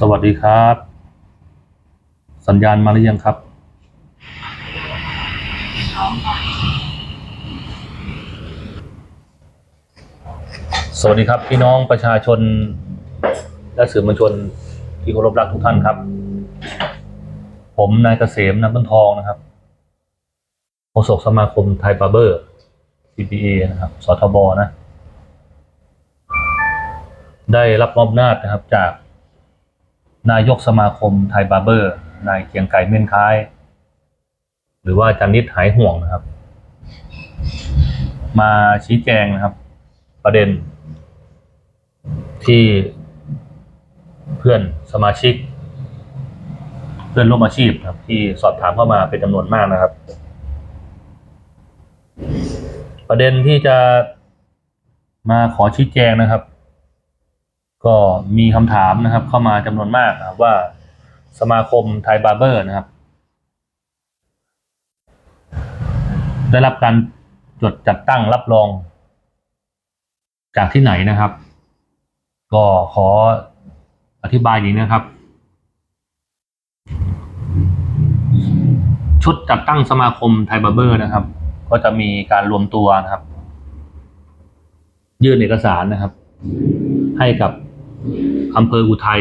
สวัสดีครับ สัญญาณมาหรือยังครับสวัสดีครับพี่น้องประชาชน และสื่อมวลชนที่เคารพรักทุกท่านครับ ผมนายเกษมน้ำต้นทองนะครับโฆษกสมาคมไทยบาร์เบอร์ CPA นะครับสทบนะ ได้รับมอบหน้าจนะครับจาก นายกสมาคมไทยบาร์เบอร์ นายเกียงไก่เม่นค้าย หรือว่าจันนิดหายห่วงนะครับ มาชี้แจงนะครับ ประเด็น ที่เพื่อนสมาชิก เพื่อนร่วมอาชีพนะครับ ที่สอบถามเข้ามาเป็นจำนวนมากนะครับ ประเด็นที่จะมาขอชี้แจงนะครับ ก็มีคำถามนะครับ เข้ามาจำนวนมากนะครับว่าสมาคมไทยบาร์เบอร์นะครับ ได้รับการจดจัดตั้งรับรอง จากที่ไหนนะครับ ก็ขออธิบายอย่างนี้นะครับ ชุดจัดตั้งสมาคมไทยบาร์เบอร์นะครับ ก็จะมีการรวมตัวนะครับ ยื่นเอกสารนะครับ ให้กับ อำเภออุทัย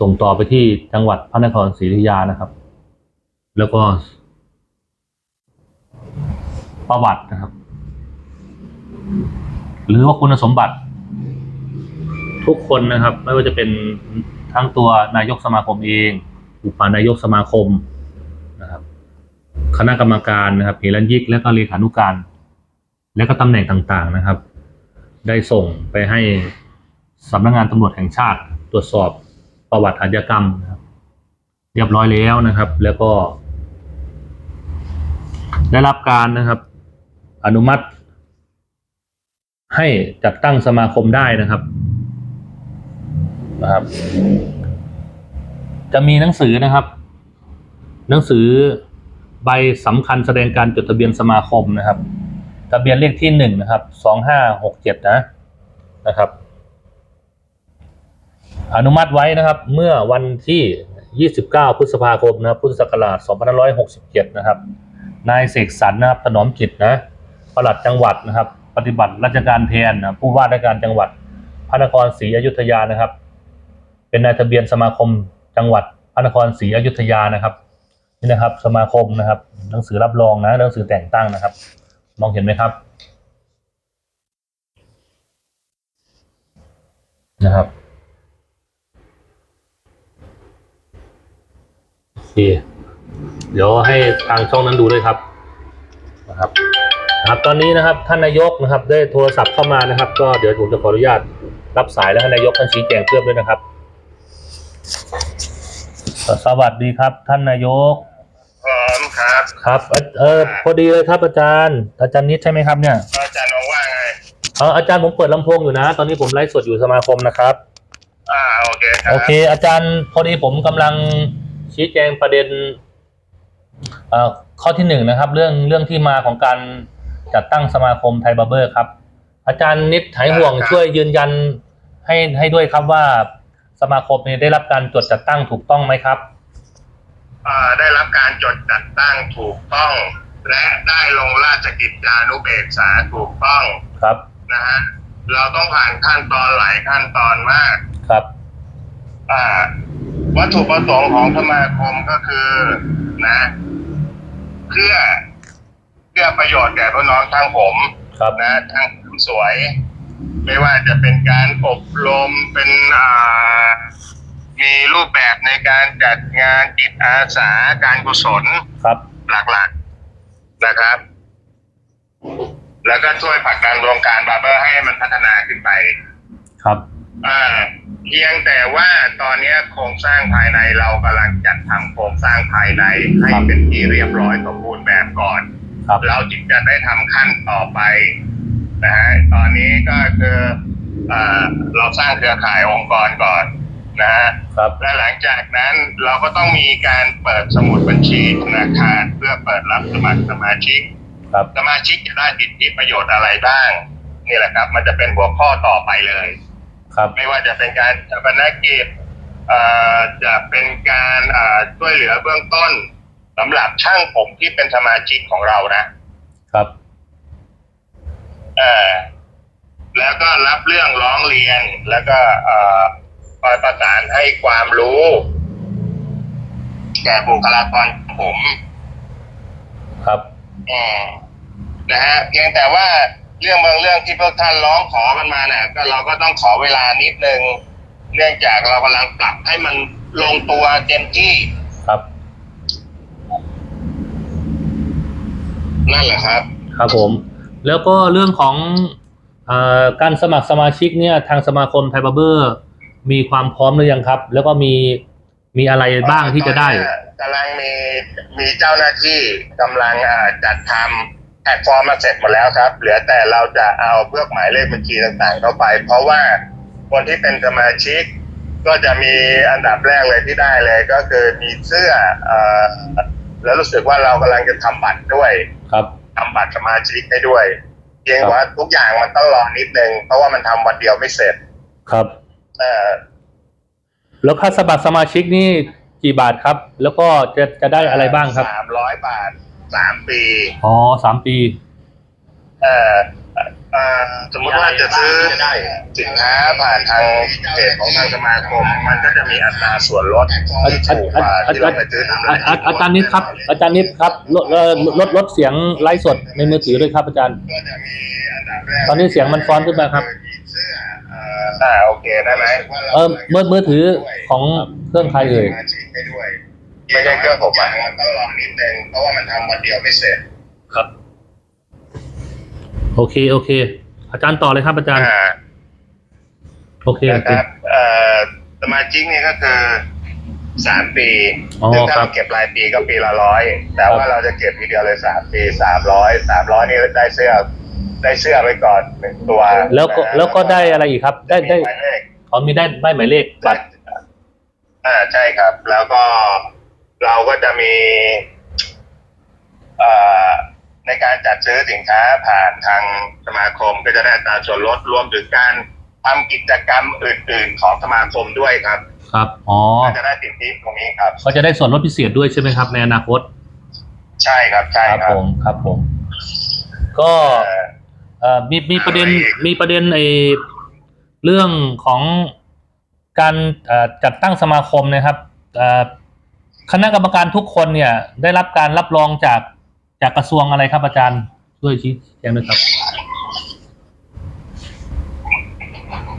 ส่งต่อไปที่จังหวัดพระนครศรีอยุธยานะครับ แล้วก็ ประวัตินะครับ หรือว่าคุณสมบัติ ทุกคนนะครับ ไม่ว่าจะเป็นทั้งตัวนายกสมาคมเอง อุปนายกสมาคมนะครับ คณะกรรมการนะครับเฮรัญยิกและก็เลขานุการ และก็ตำแหน่งต่างๆนะครับ ได้ส่งไปให้ สำนักงานตำรวจแห่งชาติ ตรวจสอบประวัติอาชญากรรมนะครับ เรียบร้อยแล้วนะครับ แล้วก็ ได้รับการนะครับ อนุมัติ ให้จัดตั้งสมาคมได้นะครับนะครับ จะมีหนังสือนะครับ หนังสือใบสำคัญแสดงการจดทะเบียนสมาคมนะครับ ทะเบียนเลขที่หนึ่งนะครับสองห้าหกเจ็ดนะนะครับ อนุมัติไว้นะครับเมื่อวันที่ 29 พฤษภาคมนะครับพุทธศักราช 2567 นะครับ นายเสกสรรนะครับถนอมจิตนะปลัดจังหวัดนะครับ ปฏิบัติราชการแทนนะผู้ว่าราชการจังหวัดพระนครศรีอยุธยานะครับ เป็นนายทะเบียนสมาคมจังหวัดพระนครศรีอยุธยานะครับนี่นะครับสมาคมนะครับ หนังสือรับรองนะหนังสือแต่งตั้งนะครับ มองเห็นไหมครับนะครับ โอเคเดี๋ยวให้ทางช่องนั้นดูด้วยครับนะครับนะครับตอนนี้นะครับท่านนายกนะครับ ได้โทรศัพท์เข้ามานะครับ ก็เดี๋ยวผมจะขออนุญาตรับสายแล้วท่านนายกท่านชี้แจงเพิ่มด้วยนะครับ สวัสดีครับ ท่านนายกพร้อมครับครับเอ่อเออพอดีเลยครับอาจารย์ อาจารย์นิดใช่ไหมครับเนี่ยอาจารย์บอกว่าไงเอออาจารย์ผมเปิดลำโพงอยู่นะ ตอนนี้ผมไลฟ์สดอยู่สมาคมนะครับ อ่าโอเคครับโอเค อาจารย์พอดีผมกำลัง ชี้แจงประเด็นเอ่อข้อที่หนึ่งนะครับ เรื่องเรื่องที่มาของการจัดตั้งสมาคมไทยบาร์เบอร์ครับ อาจารย์นิดหายห่วงช่วยยืนยันให้ให้ด้วยครับว่าสมาคมนี้ได้รับการจดจัดตั้งถูกต้องไหมครับอ่าได้รับการจดจัดตั้งถูกต้อง และได้ลงราชกิจจานุเบกษาถูกต้องครับนะฮะเราต้องผ่านขั้นตอนหลายขั้นตอนมากครับ อ่า วัตถุประสงค์ของสมาคมก็คือนะ เพื่อเพื่อประโยชน์แก่พี่น้องทั้งผมครับนะทั้งผู้สวย ไม่ว่าจะเป็นการอบรมเป็นอ่ามีรูปแบบในการจัดงานจิตอาสาการกุศลครับ หลักๆนะครับ แล้วก็ช่วยผลักดันวงการบาร์เบอร์ให้มันพัฒนาขึ้นไป ครับอ่า เพียงแต่ว่าตอนนี้โครงสร้างภายในเรากำลังจัดทำโครงสร้างภายในให้ครับเป็นที่เรียบร้อยสมบูรณ์แบบก่อนครับเราจึงจะได้ทำขั้นต่อไปนะฮะตอนนี้ก็คือเออเราสร้างเครือข่ายองค์กรก่อนนะฮะครับและหลังจากนั้นเราก็ต้องมีการเปิดสมุดบัญชีธนาคารเพื่อเปิดรับสมัครสมาชิกครับสมาชิกจะได้สิทธิประโยชน์อะไรบ้างนี่แหละครับ มันจะเป็นหัวข้อต่อไปเลย ครับไม่ว่าจะเป็นการชาปนกิจเอ่อจะเป็นการเอ่อช่วยเหลือเบื้องต้นสำหรับช่างผมที่เป็นสมาชิกของเรานะครับเออแล้วก็รับเรื่องร้องเรียน แล้วก็เอ่อคอยประสานให้ความรู้ แก่บุคลากรผม ครับอืมนะฮะเพียงแต่ว่า เรื่องบางเรื่องที่พวกท่านร้องขอกันมาเนี่ยก็เราก็ต้องขอเวลานิดนึง เนื่องจากเรากำลังปรับให้มันลงตัวเต็มที่ครับ นั่นแหละครับ ครับผม แล้วก็เรื่องของเออการสมัครสมาชิกเนี่ย ทางสมาคมไทยบาร์เบอร์ มีความพร้อมหรือยังครับ แล้วก็มีมีอะไรบ้างที่จะได้ ตอนนี้กำลังมีมีเจ้าหน้าที่กำลังอ่าจัดทำ แพลตฟอร์มมาเสร็จหมดแล้วครับ เหลือแต่เราจะเอาเพื่อหมายเลขบัญชีต่างๆเข้าไป เพราะว่าคนที่เป็นสมาชิก ก็จะมีอันดับแรกเลยที่ได้เลย ก็คือมีเสื้อเอ่อแล้วรู้สึกว่าเรากำลังจะทำบัตรด้วยครับ ทำบัตรสมาชิกให้ด้วย เพียงว่าทุกอย่างมันต้องรอนิดนึง เพราะว่ามันทำวันเดียวไม่เสร็จครับ เอ่อ แล้วค่าสมัครสมาชิกนี่กี่บาทครับ แล้วก็จะจะได้อะไรบ้างครับ สามร้อยบาท สามปี อ๋อสามปี เอ่อเอ่อสมมติว่าจะซื้อสินค้าผ่านทางเพจของทางสมาคม มันก็จะมีอัตราส่วนลดอาที่จารถูย์กกว่าที่เราไปซื้อตามอาจารย์อาจารย์นิดครับ อาจารย์นิดครับลดลดลดลดเสียงไลฟ์สดในมือถือด้วยครับอาจารย์ ก็จะมีอันดับแรกตอนนี้เสียงมันฟ้อนขึ้นมาครับ เสื้อเอ่ออ่าโอเคได้ไหมเออมือมือถือของเครื่องใครเอ่ยมาชิกไปด้วย ไม่ใช่เครื่องผมอะมันต้องรอนิดนึงเพราะว่ามันทำวันเดียวไม่เสร็จครับ โอเคโอเค อาจารย์ต่อเลยครับอาจารย์ อ่า โอเคโอนะเค ครับเอ่อสมาชิกนี่ก็คือสามปีอ๋อซึ่งถ้าครับ เราเก็บรายปีก็ปีละร้อย แต่ครับว่าเราจะเก็บทีเดียวเลยสามปีสามร้อยสามร้อยนี่ได้เสื้อ ได้เสื้อไปก่อนหนึ่งตัวแล้วก็นะแล้วก็ได้อะไรอีกครับ ได้ได้มีหมายเลขอ๋อมีได้ได้หมายเลขบัตรอ่าใช่ครับ แล้วก็ เราก็จะมีเอ่อในการจัดซื้อสินค้าผ่านทางสมาคมก็จะได้อัตราส่วนลดรวมถึงการทำกิจกรรมอื่น ๆ ของสมาคมด้วยครับ ครับ อ๋อ ก็จะได้สิทธิตรงนี้ครับ ก็จะได้ส่วนลดพิเศษด้วยใช่ไหมครับ ในอนาคต ใช่ครับ ใช่ครับครับผม ครับผม ก็เอ่อเอ่อมีมีประเด็นอะไรอีกมีประเด็นไอเรื่องของการเอ่อจัดตั้งสมาคมนะครับเอ่อ คณะกรรมการทุกคนเนี่ย ได้รับการรับรองจากจากกระทรวงอะไรครับอาจารย์ช่วยชี้แจงด้วยครับ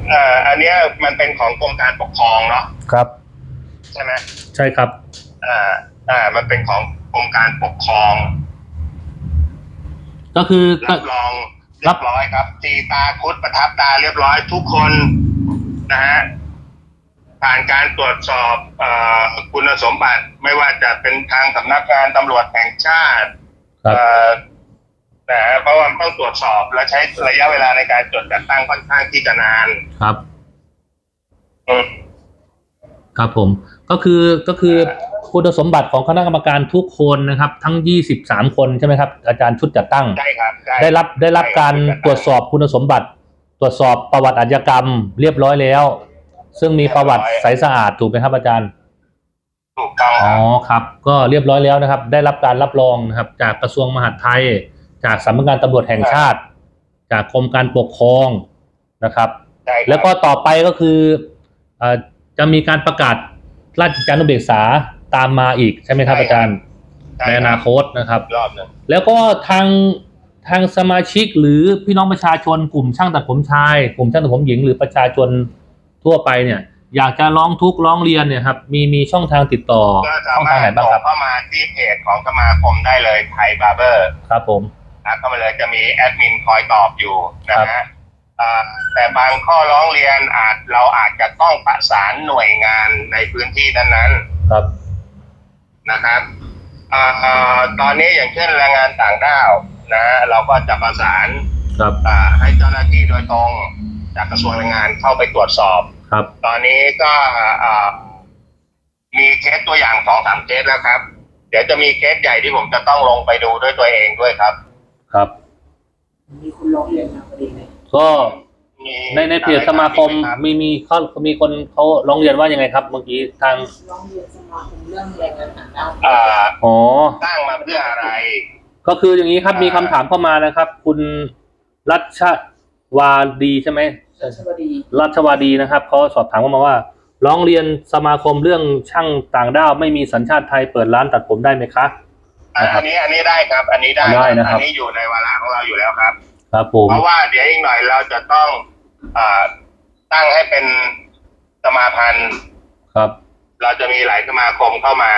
เอ่ออันเนี้ยมันเป็นของกรมการปกครองเนาะครับ ใช่ไหมใช่ครับอ่าอ่ามันเป็นของกรมการปกครอง ก็คือก็รับรองเรียบร้อยครับตีตาคุดประทับตาเรียบร้อยทุกคนนะฮะ ผ่านการตรวจสอบเออคุณสมบัติไม่ว่าจะเป็นทางสำนักงานตำรวจแห่งชาติครับเอ่อนะฮะเพราะว่ามันต้องตรวจสอบและใช้ระยะเวลาในการจดจัดตั้งค่อนข้างที่จะนานครับอืมครับผม ก็คือก็คือคุณสมบัติของคณะกรรมการทุกคนนะครับ ทั้ง 23 คนใช่ไหมครับ อาจารย์ชุดจัดตั้งใช่ครับใช่ได้รับได้รับใช่คการตรวจสอบคุณสมบัติ ตรวจสอบประวัติอาชญากรรม เรียบร้อยแล้ว ซึ่งมีประวัติใสสะอาดถูกไหมครับอาจารย์ ถูกต้องคอ๋อรับครับ ก็เรียบร้อยแล้วนะครับ ได้รับการรับรองนะครับ จากกระทรวงมหาดไทย จากสำนักงานตำรวจแห่งชาติ จากกรมการปกครองนะครับใช่ครับแล้วก็ต่อไปก็คือเอ่อจะมีการประกาศราชกิจจานุเบกษาตามมาอีกใช่ไหมครับอาจารย์ใช่ในครับอนาคตนะครับรอบหนึ่งแล้วก็ทางทางสมาชิกหรือพี่น้องประชาชนกลุ่มช่างตัดผมชาย กลุ่มช่างตัดผมหญิง หรือประชาชน ทั่วไปเนี่ย อยากจะร้องทุกข์ร้องเรียนเนี่ยครับมีมีช่องทางติดต่อก็สาช่องมาทางไหนรถบ้างส่ครังบเข้ามาที่เพจของสมาคมได้เลยไทยบาร์เบอร์ครับผม นะเข้ามาเลยจะมีแอดมินคอยตอบอยู่นะครัฮะบ อ่าแต่บางข้อร้องเรียนอาจเราอาจจะต้องประสานหน่วยงานในพื้นที่นั้นครับๆนะครับอ่าตอนนี้อย่างเช่นแรงงานต่างด้าวนะเราก็จะประสานครับอ่าให้เจ้าหน้าที่โดยตรง จากกระทรวงแรงงานเข้าไปตรวจสอบ ครับ ตอนนี้ก็อ่ามีเคสตัวอย่างสองสามเคสแล้วครับ เดี๋ยวจะมีเคสใหญ่ที่ผมจะต้องลงไปดูด้วยตัวเองด้วยครับ ครับ มีคนร้องเรียนมาพอดีเลยก็มีในในเพจสมาคมอะไรรับมีมีเขามีคนเขาร้องเรียนว่ายังไงครับเมื่อกี้ทางร้องเรียนสมาคมเรื่องแรงงานต่างด้าวอ่าอ๋อตั้งมาเพื่ออะไร ก็คืออย่างนี้ครับอ่ามีมีคำถามเข้ามานะครับ คุณรัช วาดีใช่ไหมสวัสดีรัชวาดีนะครับเขาสอบถามเข้ามาว่า ร้องเรียนสมาคมเรื่องช่างต่างด้าวไม่มีสัญชาติไทยเปิดร้านตัดผมได้ไหมคะอะนะครับอันนี้อันนี้ได้ครับ อันนี้ได้ได้นะครับ อันนี้อยู่ในวาระของเราอยู่แล้วครับ ครับผม เพราะว่าเดี๋ยวอีกหน่อยเราจะต้องอ่าตั้งให้เป็นสมาพันธ์ ครับ เราจะมีหลายสมาคมเข้ามามา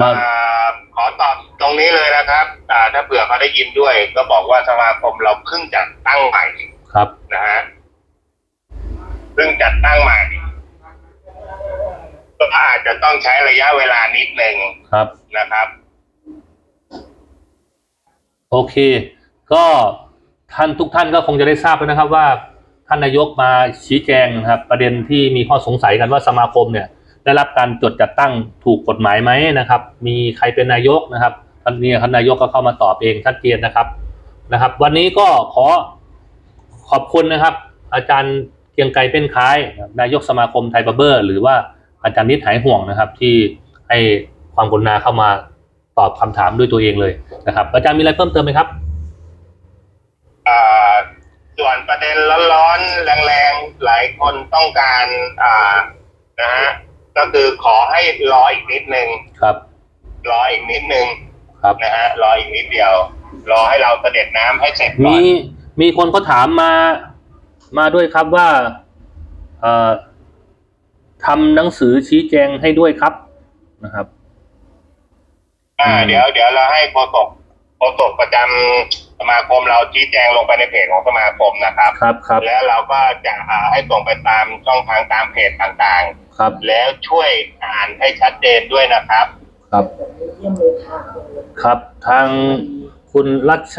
อ่าขอตอบตรงนี้เลยนะครับอ่าถ้าเผื่อเขาได้ยินด้วย ก็บอกว่าสมาคมเราเพิ่งจัดตั้งใหม่ครับนะฮะเพิ่งจัดตั้งใหม่ก็อาจจะต้องใช้ระยะเวลานิดหนึ่งครับ นะครับ โอเค ก็ท่านทุกท่านก็คงจะได้ทราบแล้วนะครับว่าท่านนายกมาชี้แจงนะครับ ประเด็นที่มีข้อสงสัยกันว่าสมาคมเนี่ย ได้รับการจดจัดตั้งถูกกฎหมายไหมนะครับ มีใครเป็นนายกนะครับท่านนี้ท่านนายกก็เข้ามาตอบเองชัดเจนนะครับนะครับ วันนี้ก็ขอขอบคุณนะครับ อาจารย์เกียงไกรเป็นคล้ายนายกสมาคมไทยบาร์เบอร์ หรือว่าอาจารย์นิดหายห่วงนะครับ ที่ให้ความกรุณาเข้ามาตอบคำถามด้วยตัวเองเลยนะครับ อาจารย์มีอะไรเพิ่มเติมไหมครับส่วนประเด็นร้อนๆแรงๆหลายคนต้องการนะฮะ ก็คือขอให้รออีกนิดนึงครับ รออีกนิดนึงครับนะฮะรออีกนิดเดียว รอให้เราเสด็จน้ำให้เสร็จก่อมีนมีคนเขาถามมามาด้วยครับว่าเอ่อทำหนังสือชี้แจงให้ด้วยครับนะครับ อ่าอืมเดี๋ยวเดี๋ยวเราให้โฆษก โฆษกประจำสมาคมเราชี้แจงลงไปในเพจของสมาคมนะครับ ครับครับแล้วเราก็จะอ่าให้ส่งไปตามช่องทางตามเพจต่างครับๆแล้วช่วยอ่านให้ชัดเจนด้วยนะครับ ครับเยี่ยมเลยค่ะครับทางคุณรัช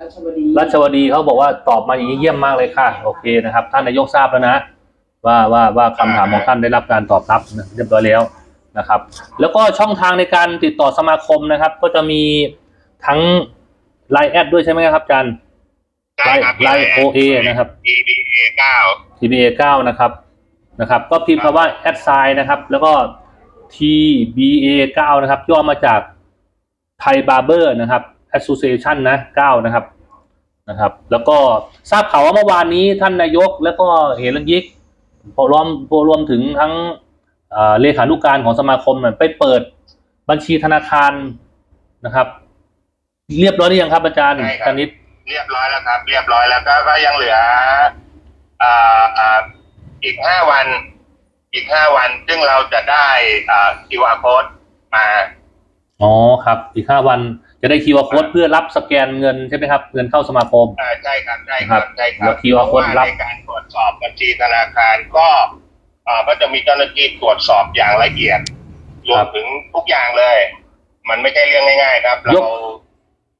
รัชบดีรัชวดีเขาบอกว่าตอบมาอย่างนี้เยี่ยมมากเลยค่ะ โอเคนะครับ ท่านนายกทราบแล้วนะ ว่าว่าว่าคำถามของท่านได้รับการตอบรับนะเรียบร้อยแล้วนะครับ แล้วก็ช่องทางในการติดต่อสมาคมนะครับ ก็จะมี ทั้งไลน์แอดด้วยใช่ไหมครับอาจารย์ใช่ครับไลน์ OA นะครับ EDA 9 TBA 9นะครับนะครับ ก็พิมพ์คำว่าแอดไซน์นะครับ แล้วก็ TBA 9นะครับ ย่อมาจากไทยบาร์เบอร์นะครับ Association นะ9นะครับนะครับ แล้วก็ทราบข่าวว่าเมื่อวานนี้ท่านนายก แล้วก็เฮลันยิกพอรวมพอรวมถึงทั้งเอ่อเลขานุการของสมาคมน่ะไปเปิดบัญชีธนาคารนะครับ เรียบร้อยหรือยังครับอาจารย์ใช่ครับธนิตเรียบร้อยแล้วครับ เรียบร้อยแล้วก็ก็ยังเหลืออ่าอ่าอีกห้าวัน อีกห้าวัน ซึ่งเราจะได้อ่า QR code มาอ๋อครับ อีกห้าวันจะได้คิวอาร์โค้ดเพื่อรับสแกนเงินใช่ไหมครับ เงินเข้าสมาคม อ่าใช่ครับใช่ครับใช่คแล้รับว QR เพราะว่า code รับ ในการตรวจสอบบัญชีธนาคารก็อ่าก็จะมีเจ้าหน้าที่ตรวจสอบอย่างละเอียดรวมถึงทุกอย่างเลย มันไม่ใช่เรื่องง่าย ๆ ครับ เรา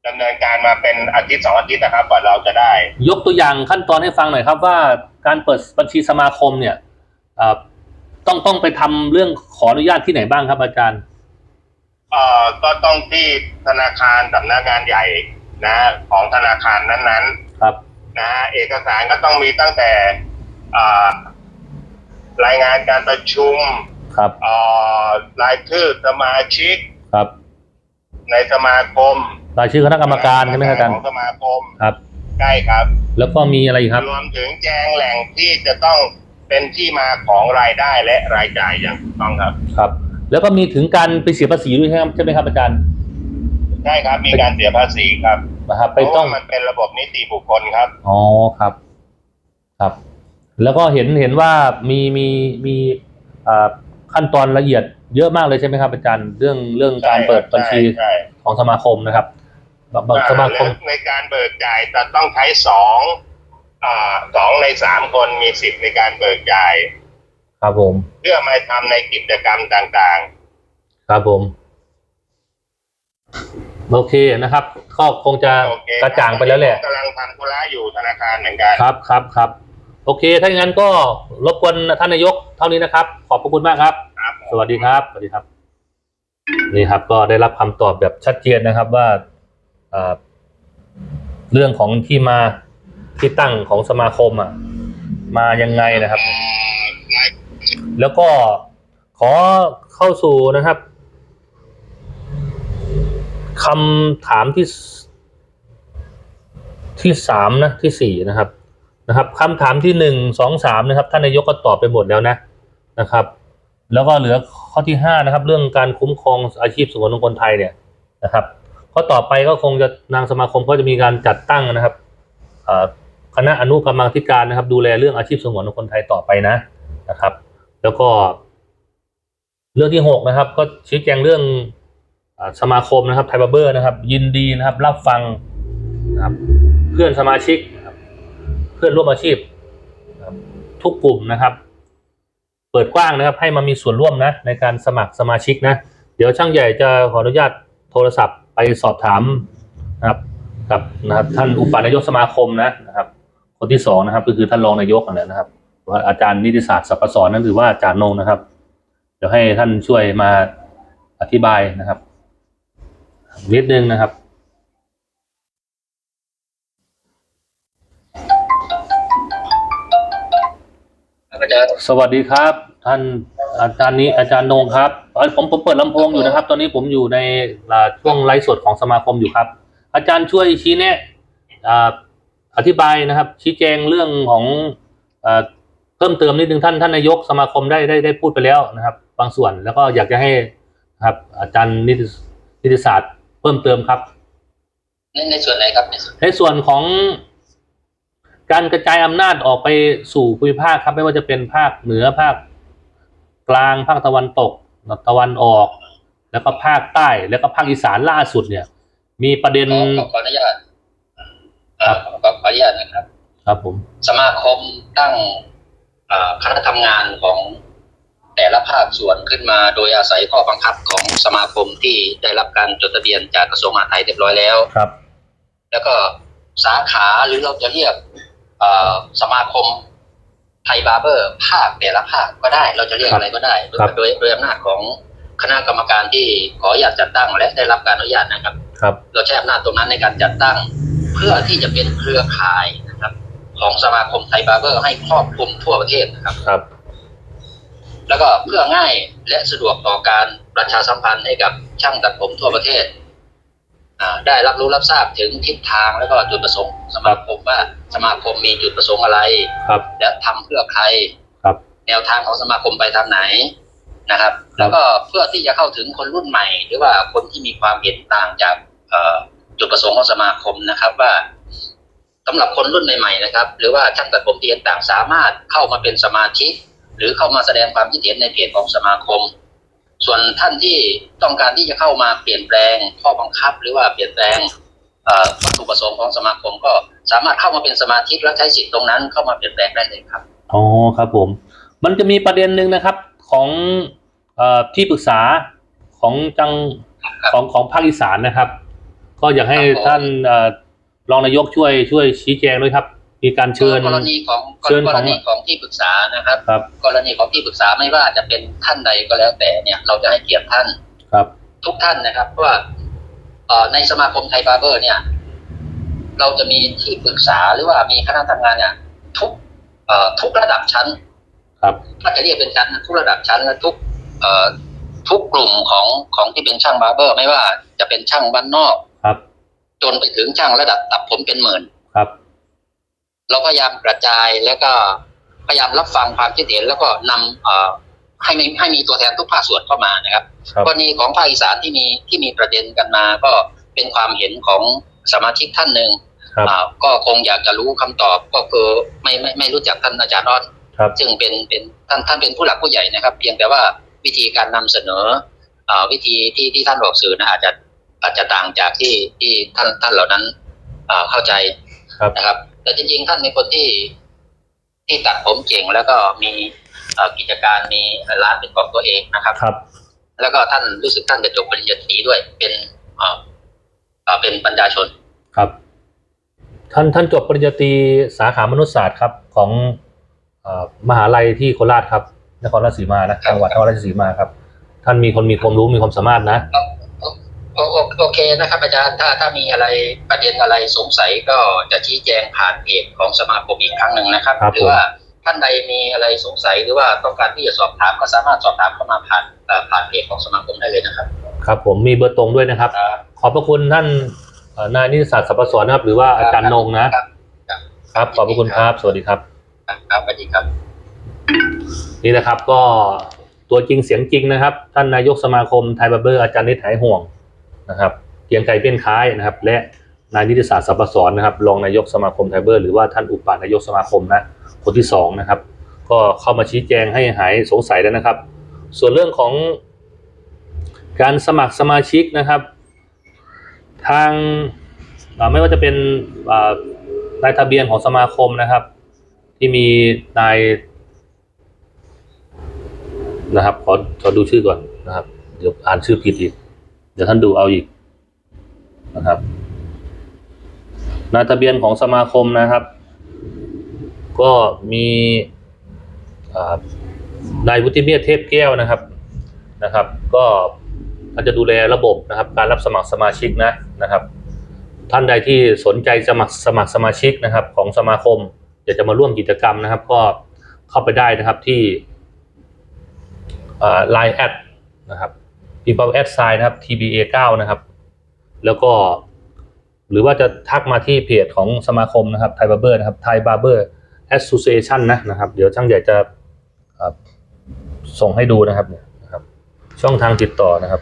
ดำเนินการมาเป็นอาทิตย์สองอาทิตย์นะครับกว่าเราจะได้ ยกตัวอย่างขั้นตอนให้ฟังหน่อยครับว่าการเปิดบัญชีสมาคมเนี่ยเอ่อต้องต้องไปทำเรื่องขออนุญาตที่ไหนบ้างครับอาจารย์ เอ่อก็ต้องที่ธนาคารสำนักงานใหญ่นะของธนาคารนั้นครับ ๆนะเอกสารก็ต้องมีตั้งแต่อ่ารายงานการประชุมครับเอ่อรายชื่อสมาชิกครับ ในสมาคม รายชื่อคณะกรรมการใช่ไหมครับอาจารย์ของสมาคมครับ ใช่ครับ แล้วก็มีอะไรอีกครับ รวมถึงแจงแหล่งที่จะต้องเป็นที่มาของรายได้และรายจ่ายอย่างถูกต้องครับ ครับ แล้วก็มีถึงการไปเสียภาษีด้วยใช่ไหมใช่ไหมครับอาจารย์ใช่ครับ มีการเสียภาษีครับนะครับเพไปราะต้อว่างมันเป็นระบบนิติบุคคลครับ อ๋อครับ ครับ แล้วก็เห็นเห็นว่ามีมีมีอ่าขั้นตอนละเอียดเยอะมากเลยใช่ไหมครับอาจารย์ เรื่องเรื่องการเปิดบัญชีใช่ของสมาคมนะครับ บางใช่สมาคมและในการเบิกจ่ายจะต้องใช้สองอ่าสองในสามคนมีสิทธิ์ในการเบิกจ่าย ครับผม เพื่อมาทำในกิจกรรมต่างครับผม โอเคนะครับก็คงจะๆโอเคกระจ่างไปแล้วแหละกำลังทำธุระอยู่ธนาคารเหมือนกันครับครับครับโอเค ถ้าอย่างนั้นก็รบกวนท่านนายกเท่านี้นะครับ ขอบพระคุณมากครับครับสวัสดีครับ สวัสดีครับ นี่ครับ ก็ได้รับคำตอบแบบชัดเจนนะครับว่า เรื่องของที่มาที่ตั้งของสมาคมอะมายังไงนะครับ แล้วก็ขอเข้าสู่นะครับคำถามที่ที่สามนะที่สี่นะครับนะครับคำถามที่หนึ่งสองสามนะครับท่านนายกก็ตอบไปหมดแล้วนะนะครับ แล้วก็เหลือข้อที่ห้านะครับ เรื่องการคุ้มครองอาชีพสงวนของคนไทยเนี่ยนะครับ ข้อต่อไปก็คงจะนางสมาคมก็จะมีการจัดตั้งนะครับคณะอนุกรรมาธิการนะครับ ดูแลเรื่องอาชีพสงวนของคนไทยต่อไปนะนะครับ แล้วก็ เรื่องที่หกนะครับ ก็ชี้แจงเรื่องอสมาคมนะครับไทยบาเบอร์นะครับ ยินดีนะครับ รับฟังนะครับเพื่อนสมาชิก เพื่อนร่วมอาชีพ ทุกกลุ่มนะครับ เปิดกว้างนะครับ ให้มามีส่วนร่วมนะ ในการสมัครสมาชิกนะ เดี๋ยวช่างใหญ่จะขออนุญาตโทรศัพท์ ไปสอบถามนะครับ กับนะครับ ท่านอุปนายกสมาคมนะนะครับ คนที่สองนะครับ ก็คือท่านรองนายกนั่นแหละนะครับว่าอาจารย์นิติศาสตร์สรรพสอนนั่นหรือว่าอาจารย์นงนะครับ เดี๋ยวให้ท่านช่วยมาอธิบายนะครับนิดนึงนะครับอาจารย์สวัสดีครับ ท่าน อาจารย์นี้อาจารย์นงครับเอ้ยผมผมเปิดลำโพงอยู่นะครับ ตอนนี้ผมอยู่ในอ่าช่วงไลฟ์สดของสมาคมอยู่ครับ อาจารย์ช่วยชี้แนะอ่าอธิบายนะครับ ชี้แจงเรื่องของอ่าเพิ่มเติมนิดนึงท่านท่านนายกสมาคมได้ได้ได้พูดไปแล้วนะครับ บางส่วนแล้วก็อยากจะให้นะครับ อาจารย์นิตินิติศาสตร์เพิ่มเติมครับ ในในส่วนไหนครับในส่วนในส่วนของการกระจายอำนาจออกไปสู่ภูมิภาคครับ ไม่ว่าจะเป็นภาคเหนือภาค กลางภาคตะวันตกตะวันออก แล้วก็ภาคใต้แล้วก็ภาคอีสานล่าสุดเนี่ย มีประเด็นขอขอขออนุญาตครับขอขอขออนุญาตนะครับ ครับผม สมาคมตั้งอ่าคณะทำงานของแต่ละภาคส่วนขึ้นมาโดยอาศัยข้อบังคับของสมาคมที่ได้รับการจดทะเบียนจากกระทรวงมหาดไทยเรียบร้อยแล้วครับ แล้วก็สาขาหรือเราจะเรียกเอ่อสมาคม ไทยบาร์เบอร์ ภาคแต่ละภาคก็ได้ เราจะเรียกครับอะไรก็ได้ครับ โดยโดยอำนาจของคณะกรรมการที่ขออนุญาตจัดตั้งและได้รับการอนุญาตนะครับ ครับ เราใช้อำนาจตรงนั้นในการจัดตั้ง เพื่อที่จะเป็นเครือข่ายนะครับ ของสมาคมไทยบาร์เบอร์ให้ครอบคลุมทั่วประเทศนะครับ ครับ แล้วก็เพื่อง่ายและสะดวกต่อการประชาสัมพันธ์ให้กับช่างตัดผมทั่วประเทศอ่า ได้รับรู้รับทราบถึงทิศทางแล้วก็จุดประสงค์สมาคมว่าสมาคมมีจุดประสงค์อะไรครับและทำเพื่อใครครับ แนวทางของสมาคมไปทางไหนนะครับ แล้วก็เพื่อที่จะเข้าถึงคนรุ่นใหม่ หรือว่าคนที่มีความเห็นต่างจากเอ่อจุดประสงค์ของสมาคมนะครับว่าสำหรับคนรุ่นใหม่ๆนะครับ หรือว่าช่างตัดผมที่เห็นต่างสามารถเข้ามาเป็นสมาชิกหรือเข้ามาแสดงความคิดเห็นในเพจของสมาคม ส่วนท่านที่ต้องการที่จะเข้ามาเปลี่ยนแปลงข้อบังคับ หรือว่าเปลี่ยนแปลงเอ่อวัตถุประสงค์ของสมาคมก็สามารถเข้ามาเป็นสมาชิกและใช้สิทธิ์ตรงนั้นเข้ามาเปลี่ยนแปลงได้เลยครับอ๋อครับผม มันจะมีประเด็นหนึ่งนะครับของเอ่อที่ปรึกษาของจังครับของของภาคอีสานนะครับ ก็อยากให้ครับผมท่านเอ่อรองนายกช่วยช่วยชี้แจงด้วยครับ มีการเชิญ กรณีของเชิญกขรองณีของที่ปรึกษานะครับ ครับ กรณีของที่ปรึกษาไม่ว่าจะเป็นท่านใดก็แล้วแต่เนี่ย เราจะให้เกียรติท่านครับ ทุกท่านนะครับเพราะว่าเอ่อในสมาคมไทยบาร์เบอร์ เนี่ย เราจะมีที่ปรึกษาหรือว่ามีคณะทำงานเนี่ย ทุกเอ่อทุกระดับชั้น ครับ ถ้าจะเรียกเป็นชั้นนะทุกระดับชั้นและทุกเอ่อทุกกลุ่มของของที่เป็นช่างบาร์เบอร์ ไม่ว่าจะเป็นช่างบ้านนอกครับ จนไปถึงช่างระดับตัดผมเป็นหมื่นครับ เราพยายามกระจายแล้วก็พยายามรับฟังความคิดเห็น แล้วก็นำเอ่อให้มีให้มีตัวแทนทุกภาคส่วนเข้ามานะครับครับกรณีของภาคอีสานที่มีที่มีประเด็นกันมา ก็เป็นความเห็นของสมาชิกท่านหนึ่งครับอ่าก็คงอยากจะรู้คำตอบก็คือไม่ไม่ไม่รู้จักท่านอาจารย์อ้อนครับซึ่งเป็นเป็นท่านท่านเป็นผู้หลักผู้ใหญ่นะครับ เพียงแต่ว่าวิธีการนำเสนออ่าวิธีที่ที่ท่านบอกสื่อนะอาจจะอาจจะต่างจากที่ที่ท่านท่านเหล่านั้นอ่าเข้าใจครับนะครับ แต่จริงๆ ท่านเป็นคนที่ที่ตัดผมเก่งแล้วก็มีเอ่อกิจการมีร้านเป็นของตัวเองนะครับครับ แล้วก็ท่านรู้สึกท่านจะจบปริญญาตรีด้วย เป็นเอ่อเอ่อเป็นปัญญาชนครับ ท่านท่านจบปริญญาตรีสาขามนุษยศาสตร์ครับ ของเอ่อมหาลัยที่โคราชครับนครราชสีมานะจังหวัดนครราชสีมาครับ ท่านมีคนมีความรู้มีความสามารถนะ โอโอโอเคนะครับอาจารย์ถ้าถ้ามีอะไรประเด็นอะไรสงสัยก็จะชี้แจงผ่านเพจของสมาคมอีกครั้งหนึ่งนะครับครับหรือว่าท่านใดมีอะไรสงสัยหรือว่าต้องการที่จะสอบถามก็สามารถสอบถามเข้ามาผ่านเอ่อผ่านเพจของสมาคมได้เลยนะครับ ครับ ผมมีเบอร์ตรงด้วยนะครับครับขอบพระคุณท่านเอ่อนายนิติศาสตร์สรรพสอนนะครับ หรือว่าอาจารย์นงนะครับครับขอบพระคุณครับสวัสดีครับครับครับสวัสดีครับ นี่นะครับก็ตัวจริงเสียงจริงนะครับ ท่านนายกสมาคมไทยบาร์เบอร์อาจารย์นิดหายห่วง นะครับเกียงไกรเปี้ยนค้ายนะครับ และนายนิติศาสตร์สรรพสอนนะครับรองนายกสมาคมไทเบอร์หรือว่าท่านอุปนายกสมาคมนะคนที่สองนะครับ ก็เข้ามาชี้แจงให้หายสงสัยแล้วนะครับ ส่วนเรื่องของการสมัครสมาชิกนะครับ ทางไม่ว่าจะเป็นนายทะเบียนของสมาคมนะครับ ที่มีนายนะครับขอขอดูชื่อก่อนนะครับ เดี๋ยวอ่านชื่อผิดอีก เดี๋ยวท่านดูเอาอีกนะครับนายทะเบียนของสมาคมนะครับ ก็มีนายวุฒิเมียเทพแก้วนะครับนะครับ ก็ท่านจะดูแลระบบนะครับ การรับสมัครสมาชิกนะนะครับ ท่านใดที่สนใจสมัครสมัครสมาชิกนะครับ ของสมาคมอยากจะมาร่วมกิจกรรมนะครับ ก็เข้าไปได้นะครับที่ไลน์แอดนะครับ พิมพ์แอดไซน์นะครับ TBA 9นะครับ แล้วก็ หรือว่าจะทักมาที่เพจของสมาคมนะครับไทยบาร์เบอร์นะครับไทยบาร์เบอร์แอส o c i a t i o n นะนะครับ เดี๋ยวช่างใหญ่จะส่งให้ดูนะครับเนี่ยนะครับ ช่องทางติดต่อนะครับ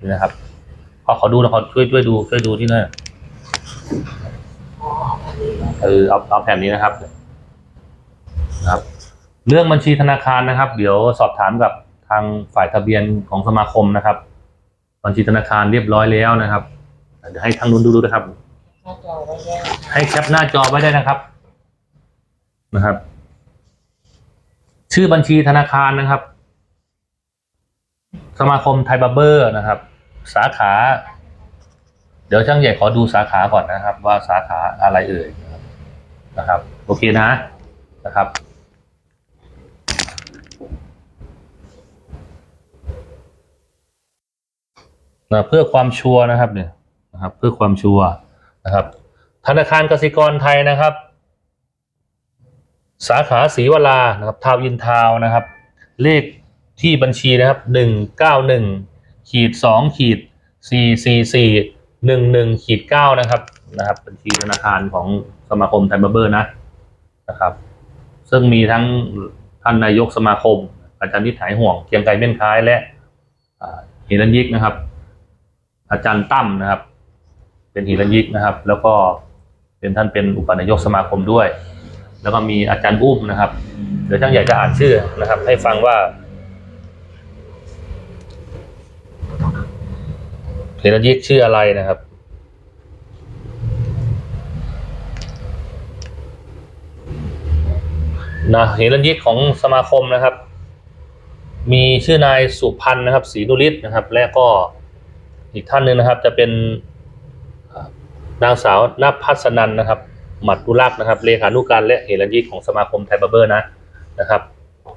นี่นะครับขอขอดูนะขอช่วยช่วยดูช่วยดูที่นั่นเออเอาเอาแผ่นนี้นะครับนะครับ เรื่องบัญชีธนาคารนะครับ เดี๋ยวสอบถามกับ ทางฝ่ายทะเบียนของสมาคมนะครับบัญชีธนาคารเรียบร้อยแล้วนะครับเดี๋ยวให้ทางนู้นดูดูนะครับหน้าจอไว้แยกให้แคปหน้าจอไว้ได้นะครับนะครับ ชื่อบัญชีธนาคารนะครับ สมาคมไทยบาร์เบอร์นะครับ สาขา เดี๋ยวช่างใหญ่ขอดูสาขาก่อนนะครับ ว่าสาขาอะไรเอ่ยนะครับ โอเคนะนะครับ นะเพื่อความชัวร์นะครับเนี่ยนะครับเพื่อความชัวร์นะครับ ธนาคารกสิกรไทยนะครับ สาขาศรีวรานะครับทาวอินทาวนะครับ เลขที่บัญชีนะครับหนึ่งเก้าหนึ่งขีดสองขีดสี่สี่สี่หนึ่งหนึ่งขีดเก้านะครับนะครับ บัญชีธนาคารของสมาคมไทยบาร์เบอร์นะนะครับ ซึ่งมีทั้งท่านนายกสมาคม อาจารย์นิถหายห่วงเกียงไกรเม่นคล้ายและเฮรันยิกนะครับ อาจารย์ตั้มนะครับ เป็นหิรันยิกนะครับ แล้วก็เป็นท่านเป็นอุปนายกสมาคมด้วย แล้วก็มีอาจารย์อุ้มนะครับ เดี๋ยวช่างใหญ่จะอ่านชื่อนะครับ ให้ฟังว่าหิรันยิกชื่ออะไรนะครับนะหิรันยิกของสมาคมนะครับ มีชื่อนายสุพันธ์นะครับศรีนุริศนะครับ และก็ อีกท่านหนึ่งนะครับ จะเป็นนางสาวนภัสนันนะครับหมัดดุลักนะครับเลขานุการและเหรัญยิกของสมาคมไทยบาร์เบอร์นะนะครับ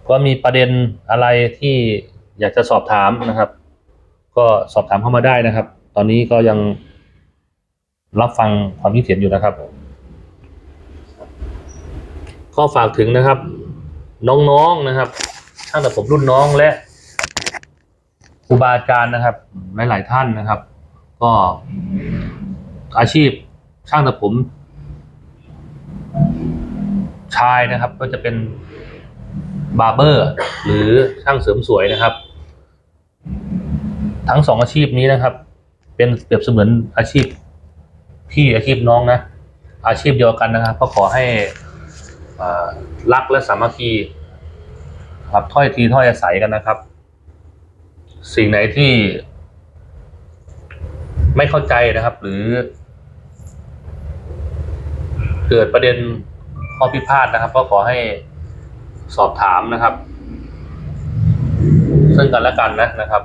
ก็มีประเด็นอะไรที่อยากจะสอบถามนะครับ ก็สอบถามเข้ามาได้นะครับ ตอนนี้ก็ยังรับฟังความคิดเห็นอยู่นะครับก็ฝากถึงนะครับ น้องๆนะครับช่างแต่ผมรุ่นน้องและ ครูบาอาจารย์นะครับ หลาย ๆ ท่านนะครับ ก็อาชีพช่างตัดผม ชายนะครับ ก็จะเป็นบาร์เบอร์ หรือช่างเสริมสวยนะครับ ทั้งสองอาชีพนี้นะครับ เป็นเปรียบเสมือนอาชีพพี่อาชีพน้องนะ อาชีพเดียวกันนะครับ ก็ขอให้รักและสามัคคีครับถ้อยทีถ้อยอาศัยกันนะครับ สิ่งไหนที่ไม่เข้าใจนะครับ หรือ เกิดประเด็นข้อพิพาทนะครับ ก็ขอให้สอบถามนะครับ ซึ่งกันและกันนะนะครับ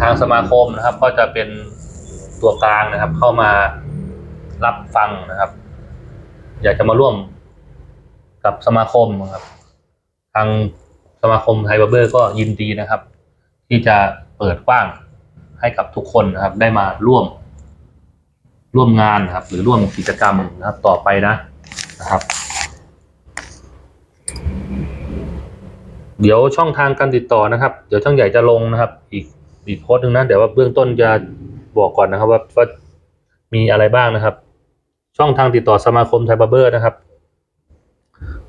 ทางสมาคมนะครับ ก็จะเป็นตัวกลางนะครับ เข้ามารับฟังนะครับ อยากจะมาร่วมกับสมาคมนะครับ ทางสมาคมไทยบาเบอร์ก็ยินดีนะครับ ที่จะเปิดกว้างให้กับทุกคนนะครับ ได้มาร่วม ร่วมงานนะครับ หรือร่วมกิจกรรมนะครับ ต่อไปนะนะครับ เดี๋ยวช่องทางการติดต่อนะครับ เดี๋ยวช่างใหญ่จะลงนะครับ อีกอีกโค้ดหนึ่งนะเดี๋ยวว่าเบื้องต้นจะบอกก่อนนะครับ ว่าว่ามีอะไรบ้างนะครับ ช่องทางติดต่อสมาคมไทยบาร์เบอร์นะครับ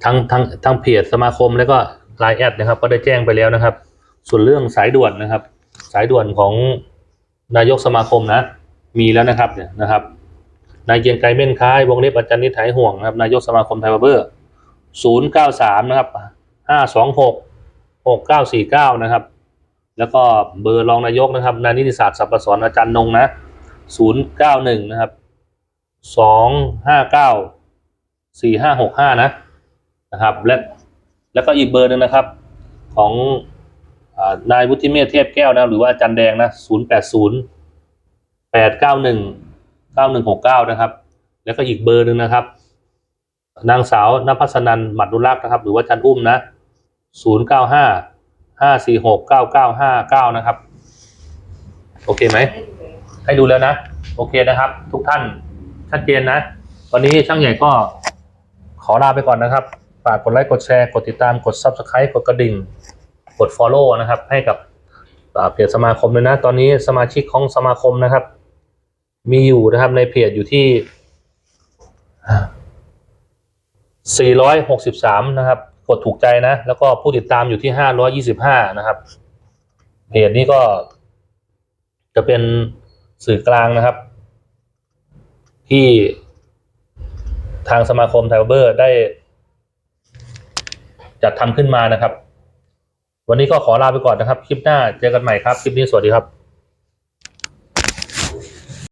ทั้งทั้งทั้งเพจสมาคมแล้วก็ไลน์แอดนะครับ ก็ได้แจ้งไปแล้วนะครับ ส่วนเรื่องสายด่วนนะครับ สายด่วนของนายกสมาคมนะ มีแล้วนะครับเนี่ยนะครับนายเกียงไกรเม่นค้ายวงเล็บอาจารย์นิถายห่วงนะครับนายกสมาคมไทยบาเบอร์ศูนย์เก้าสามนะครับห้าสองหกหกเก้าสี่เก้านะครับ แล้วก็เบอร์รองนายกนะครับนายนิติศาสตร์สัพพสอนอาจารย์นงนะศูนย์เก้าหนึ่งนะครับสองห้าเก้าสี่ห้าหกห้านะนะครับ และแล้วก็อีกเบอร์หนึ่งนะครับของ นายวุฒิเมธเทพแก้วนะหรือว่าจารย์แดงนะศูนย์แปดศูนย์แปดเก้าหนึ่งเก้าหนึ่งหกเก้านะครับ แล้วก็อีกเบอร์หนึ่งนะครับ นางสาวนภัสนันหมัดดุลักนะครับ หรือว่าอาจันอุ้มนะศูนย์เก้าห้าห้าสี่หกเก้าเก้าห้าเก้านะครับ โอเคไหม ให้ดูแล้วนะ โอเคนะครับ ทุกท่านชัดเจนนะ วันนี้ช่างใหญ่ก็ขอลาไปก่อนนะครับ ฝากกดไลค์ กดแชร์ กดติดตาม กด Subscribe กดกระดิ่ง กด Follow นะครับ ให้กับเพจสมาคมเลยนะ ตอนนี้สมาชิกของสมาคมนะครับ มีอยู่นะครับในเพจอยู่ที่ 463 นะครับ กดถูกใจนะ แล้วก็ผู้ติดตามอยู่ที่ 525 นะครับ เพจนี้ก็จะเป็นสื่อกลางนะครับ ที่ทางสมาคมไทเบอร์ได้จัดทำขึ้นมานะครับ วันนี้ก็ขอลาไปก่อนนะครับ คลิปหน้าเจอกันใหม่ครับ คลิปนี้สวัสดีครับ